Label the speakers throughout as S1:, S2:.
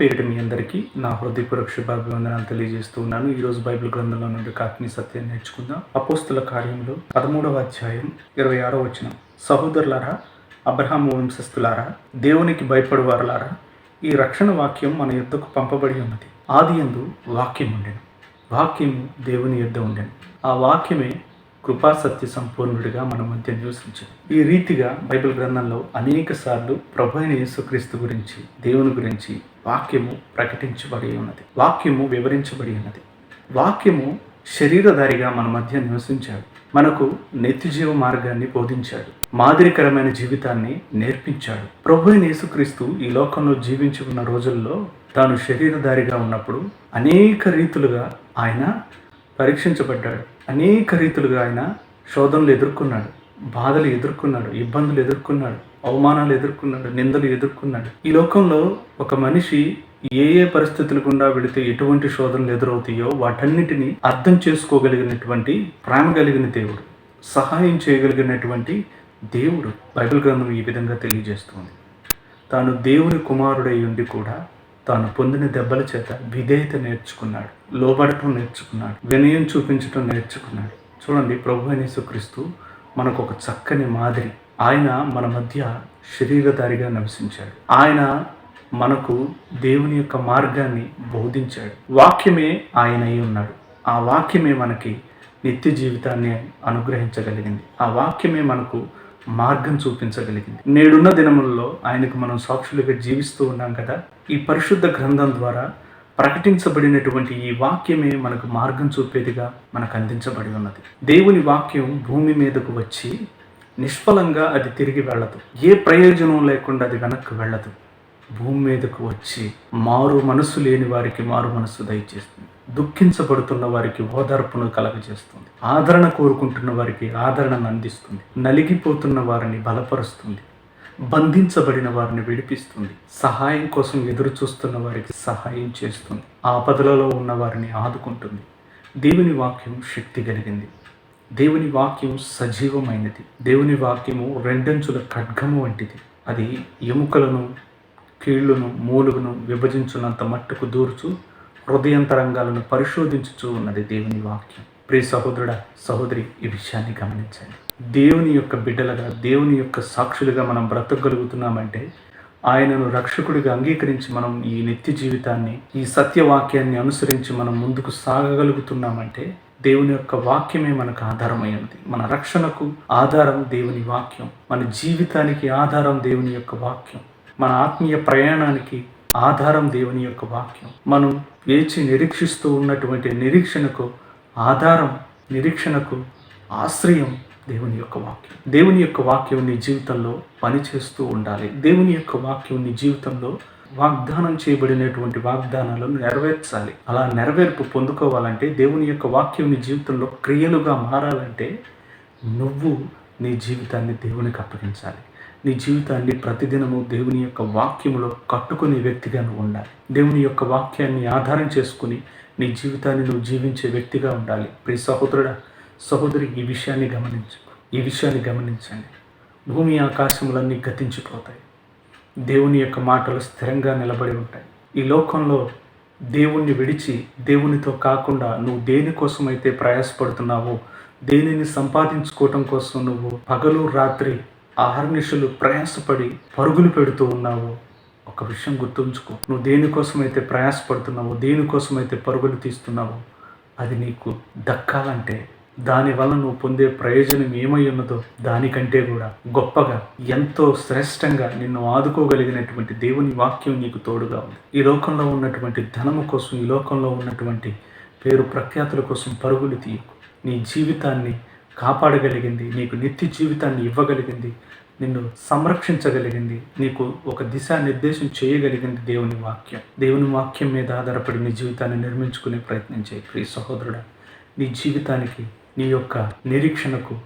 S1: పేరిట మీ అందరికీ నా హృదయపూర్వక శుభాభివందనాలు తెలియజేస్తూ ఉన్నాను. ఈరోజు బైబిల్ గ్రంథంలో నుండి కాత్మీ సత్యాన్ని నేర్చుకుందాం. అపోస్తుల కార్యంలో పదమూడవ అధ్యాయం ఇరవై ఆరో వచనం. సహోదరులారా అబ్రహాం వంశస్థులారా దేవునికి భయపడువారులారా ఈ రక్షణ వాక్యం మన యుద్ధకు పంపబడి ఉన్నది. ఆది ఎందు వాక్యం ఉండెను. వాక్యము దేవుని యుద్ధ ఉండెను. ఆ వాక్యమే కృపా సత్య సంపూర్ణుడిగా మన మధ్య నివసించింది. ఈ రీతిగా బైబిల్ గ్రంథంలో అనేక సార్లు ప్రభు అయిన యేసుక్రీస్తు గురించి దేవుని గురించి వాక్యము ప్రకటించబడి ఉన్నది. వాక్యము వివరించబడి ఉన్నది. వాక్యము శరీరధారిగా మన మధ్య నివసించాడు. మనకు నిత్యజీవ మార్గాన్ని బోధించాడు. మాదిరికరమైన జీవితాన్ని నేర్పించాడు. ప్రభు యేసుక్రీస్తు ఈ లోకంలో జీవించి ఉన్న రోజుల్లో తాను శరీరధారిగా ఉన్నప్పుడు అనేక రీతులుగా ఆయన పరీక్షించబడ్డాడు. అనేక రీతులుగా ఆయన శోధనలు ఎదుర్కొన్నాడు. బాధలు ఎదుర్కొన్నాడు. ఇబ్బందులు ఎదుర్కొన్నాడు. అవమానాలు ఎదుర్కొన్నాడు నిందలు ఎదుర్కొన్నాడు. ఈ లోకంలో ఒక మనిషి ఏ ఏ పరిస్థితులు గుండా వెళితే ఎటువంటి శోధనలు ఎదురవుతాయో వాటన్నిటిని అర్థం చేసుకోగలిగినటువంటి ప్రేమ కలిగిన దేవుడు సహాయం చేయగలిగినటువంటి దేవుడు బైబిల్ గ్రంథం ఈ విధంగా తెలియజేస్తుంది. తాను దేవుని కుమారుడై ఉండి కూడా తాను పొందిన దెబ్బల చేత విధేయత నేర్చుకున్నాడు లోబడటం నేర్చుకున్నాడు వినయం చూపించటం నేర్చుకున్నాడు. చూడండి ప్రభు అయిన యేసుక్రీస్తు మనకు ఒక చక్కని మాదిరి ఆయన మన మధ్య శరీరధారిగా నివసించాడు. ఆయన మనకు దేవుని యొక్క మార్గాన్ని బోధించాడు. వాక్యమే ఆయన అయి ఉన్నాడు. ఆ వాక్యమే మనకి నిత్య జీవితాన్ని అనుగ్రహించగలిగింది. ఆ వాక్యమే మనకు మార్గం చూపించగలిగింది. నేడున్న దినములలో ఆయనకు మనం సాక్షులుగా జీవిస్తూ ఉన్నాం కదా. ఈ పరిశుద్ధ గ్రంథం ద్వారా ప్రకటించబడినటువంటి ఈ వాక్యమే మనకు మార్గం చూపేదిగా మనకు అందించబడి ఉన్నది. దేవుని వాక్యం భూమి మీదకు వచ్చి నిష్ఫలంగా అది తిరిగి వెళ్ళదు. ఏ ప్రయోజనం లేకుండా అది వెనక్కి వెళ్ళదు. భూమి మీదకు వచ్చి మారు మనసు లేని వారికి మారు మనసు దయచేస్తుంది. దుఃఖించబడుతున్న వారికి ఓదార్పును కలగజేస్తుంది. ఆదరణ కోరుకుంటున్న వారికి ఆదరణను అందిస్తుంది. నలిగిపోతున్న వారిని బలపరుస్తుంది. బంధించబడిన వారిని విడిపిస్తుంది. సహాయం కోసం ఎదురు చూస్తున్న వారికి సహాయం చేస్తుంది. ఆపదలలో ఉన్న వారిని ఆదుకుంటుంది. దేవుని వాక్యం శక్తి కలిగింది. దేవుని వాక్యం సజీవమైనది. దేవుని వాక్యము రెండంచుల ఖడ్గము వంటిది. అది ఎముకలను కీళ్ళను మూలుగును విభజించున్నంత మట్టుకు దూర్చు హృదయంతరంగాలను పరిశోధించుచూ ఉన్నది దేవుని వాక్యం. ప్రియ సహోదరుడ సహోదరి ఈ విషయాన్ని గమనించండి. దేవుని యొక్క బిడ్డలుగా దేవుని యొక్క సాక్షులుగా మనం బ్రతకగలుగుతున్నామంటే ఆయనను రక్షకుడిగా అంగీకరించి మనం ఈ నిత్య జీవితాన్ని ఈ సత్యవాక్యాన్ని అనుసరించి మనం ముందుకు సాగగలుగుతున్నామంటే దేవుని యొక్క వాక్యమే మనకు ఆధారమైనది మన రక్షణకు ఆధారం దేవుని వాక్యం. మన జీవితానికి ఆధారం దేవుని యొక్క వాక్యం. మన ఆత్మీయ ప్రయాణానికి ఆధారం దేవుని యొక్క వాక్యం. మనం వేచి నిరీక్షిస్తూ ఉన్నటువంటి నిరీక్షణకు ఆధారం నిరీక్షణకు ఆశ్రయం దేవుని యొక్క వాక్యం. దేవుని యొక్క వాక్యం నీ జీవితంలో పనిచేస్తూ ఉండాలి. దేవుని యొక్క వాక్యం నీ జీవితంలో వాగ్దానం చేయబడినటువంటి వాగ్దానాలను నెరవేర్చాలి. అలా నెరవేర్పు పొందుకోవాలంటే దేవుని యొక్క వాక్యం నీ జీవితంలో క్రియలుగా మారాలంటే నువ్వు నీ జీవితాన్ని దేవునికి అప్పగించాలి. నీ జీవితాన్ని ప్రతిదినము దేవుని యొక్క వాక్యములో కట్టుకునే వ్యక్తిగా నువ్వు ఉండాలి. దేవుని యొక్క వాక్యాన్ని ఆధారం చేసుకుని నీ జీవితాన్ని నువ్వు జీవించే వ్యక్తిగా ఉండాలి. ప్రియ సహోదరుడ సహోదరి ఈ విషయాన్ని గమనించు. ఈ విషయాన్ని గమనించండి. భూమి ఆకాశములన్నీ గతించిపోతాయి. దేవుని యొక్క మాటలు స్థిరంగా నిలబడి ఉంటాయి. ఈ లోకంలో దేవుణ్ణి విడిచి దేవునితో కాకుండా నువ్వు దేనికోసమైతే ప్రయాసపడుతున్నావో దేనిని సంపాదించుకోవటం కోసం నువ్వు పగలు రాత్రి ఆహర్నిషులు ప్రయాసపడి పరుగులు పెడుతూ ఉన్నావు ఒక విషయం గుర్తుంచుకో. నువ్వు దేనికోసమైతే ప్రయాసపడుతున్నావో దేనికోసమైతే పరుగులు తీస్తున్నావో అది నీకు దక్కాలంటే దానివల్ల నువ్వు పొందే ప్రయోజనం ఏమై ఉన్నదో దానికంటే కూడా గొప్పగా ఎంతో శ్రేష్టంగా నిన్ను ఆదుకోగలిగినటువంటి దేవుని వాక్యం నీకు తోడుగా ఉంది. ఈ లోకంలో ఉన్నటువంటి ధనము కోసం ఈ లోకంలో ఉన్నటువంటి పేరు ప్రఖ్యాతుల కోసం పరుగులు తీయకు. నీ జీవితాన్ని కాపాడగలిగింది నీకు నిత్య జీవితాన్ని ఇవ్వగలిగింది నిన్ను సంరక్షించగలిగింది నీకు ఒక దిశానిర్దేశం చేయగలిగింది దేవుని వాక్యం. దేవుని వాక్యం మీద ఆధారపడి నీ జీవితాన్ని నిర్మించుకునే ప్రయత్నం చేయి ప్రియ సహోదరుడా. నీ జీవితానికి నీ యొక్క నిరీక్షణకు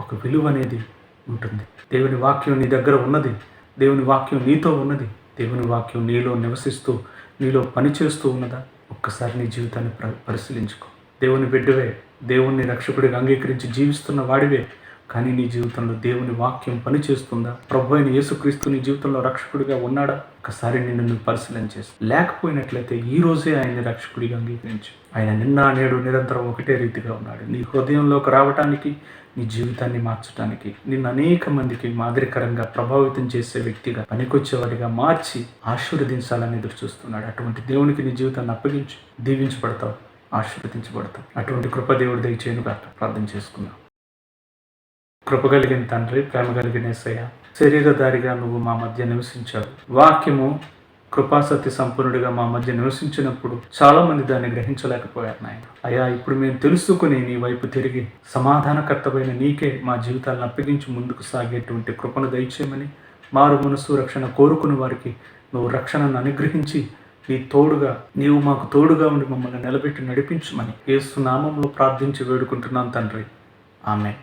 S1: ఒక విలువ అనేది ఉంటుంది. దేవుని వాక్యం నీ దగ్గర ఉన్నది. దేవుని వాక్యం నీతో ఉన్నది. దేవుని వాక్యం నీలో నివసిస్తూ నీలో పనిచేస్తూ ఉన్నదా? ఒక్కసారి నీ జీవితాన్ని ప్ర పరిశీలించుకో. దేవుని బిడ్డవే దేవుణ్ణి రక్షకుడిగా అంగీకరించి జీవిస్తున్న వాడివే. కానీ నీ జీవితంలో దేవుని వాక్యం పనిచేస్తుందా? ప్రభు అయిన యేసుక్రీస్తు నీ జీవితంలో రక్షకుడిగా ఉన్నాడా? ఒకసారి నిన్ను నువ్వు పరిశీలన చేసి లేకపోయినట్లయితే ఈ రోజే ఆయన్ని రక్షకుడిగా అంగీకరించు. ఆయన నిన్న నేడు నిరంతరం ఒకటే రీతిగా ఉన్నాడు. నీ హృదయంలోకి రావటానికి నీ జీవితాన్ని మార్చడానికి నిన్ను అనేక మందికి మాదిరికరంగా ప్రభావితం చేసే వ్యక్తిగా పనికొచ్చేవాడిగా మార్చి ఆశీర్వదించాలని ఎదురు చూస్తున్నాడు. అటువంటి దేవునికి నీ జీవితాన్ని అప్పగించు. దీవించబడతావు ఆశీర్వదించబడతావు. అటువంటి కృపదేవుడి దయచేయను కాక ప్రార్థన చేసుకున్నాను కృప కలిగిన తండ్రి ప్రేమ కలిగిన ఏసయ్య. శరీరధారిగా నువ్వు మా మధ్య నివసించావు. వాక్యము కృపాసత్య సంపూర్ణుడిగా మా మధ్య నివసించినప్పుడు చాలా మంది దాన్ని గ్రహించలేకపోయారు నాయన. అయ్యా ఇప్పుడు మేము తెలుసుకుని నీ వైపు తిరిగి సమాధానకర్తమైన నీకే మా జీవితాలను అప్పగించి ముందుకు సాగేటువంటి కృపను దయచేయమని మారు మనసు రక్షణ కోరుకుని వారికి నువ్వు రక్షణను అనుగ్రహించి నీ తోడుగా నీవు మాకు తోడుగా ఉండి మమ్మల్ని నిలబెట్టి నడిపించమని ఏసు నామంలో ప్రార్థించి వేడుకుంటున్నాను తండ్రి. ఆమె